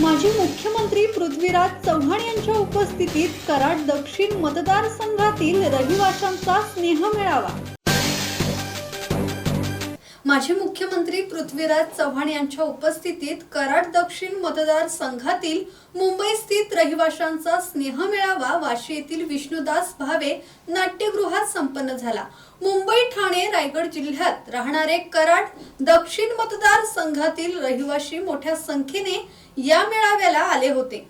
माजी मुख्यमंत्री पृथ्वीराज चव्हाण यांच्या उपस्थितीत कराड दक्षिण मतदारसंघातील रहिवाशांचा स्नेह मेळावा. माजी मुख्यमंत्री पृथ्वीराज चव्हाण यांच्या उपस्थितीत कराड दक्षिण मतदारसंघातील मुंबई स्थित रहिवाशांचा स्नेह मेळावा वाशी येथील विष्णुदास भावे नाट्यगृहात संपन्न झाला. मुंबई ठाणे रायगड जिल्ह्यात राहणारे कराड दक्षिण मतदारसंघातील रहिवासी मोठ्या संख्येने या मेळाव्याला आले होते.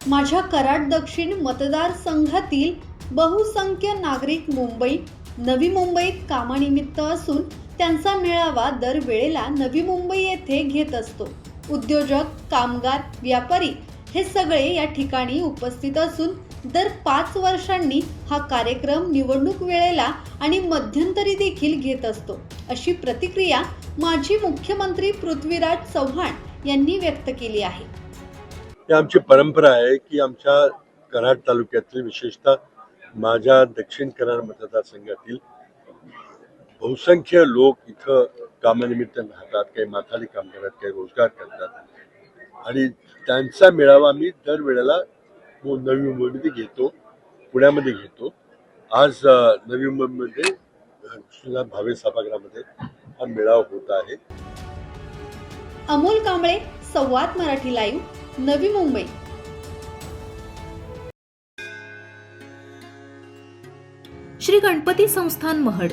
माझ्या कराड दक्षिण मतदारसंघातील बहुसंख्य नागरिक मुंबई नवी मुंबईत कामानिमित्त असून त्यांचा मेळावा दरवेळेला नवी मुंबई येथे घेत असतो. उद्योजक कामगार व्यापारी हे सगळे या ठिकाणी उपस्थित असून दर पाच वर्षांनी हा कार्यक्रम निवडणूक वेळेला आणि मध्यंतरी देखील घेत असतो. अशी प्रतिक्रिया माजी मुख्यमंत्री पृथ्वीराज चव्हाण यांनी व्यक्त केली आहे. आमची परंपरा आहे की आमच्या कराड तालुक्यातील विशेषतः माझ्या दक्षिण कराड मतदारसंघातील बहुसंख्य लोक इथं कामानिमित्त राहतात काही माथाडी काम करतात काही रोजगार करतात. आणि त्यांचा मेळावा मी दरवेळेला नवी मुंबईमध्ये घेतो पुण्यामध्ये घेतो. आज नवी मुंबईमध्ये भावे सभागृहामध्ये हा मेळावा होत आहे. अमोल कांबळे संवाद मराठी लाईव्ह नवी मुंबई. श्री गणपती संस्थान महड.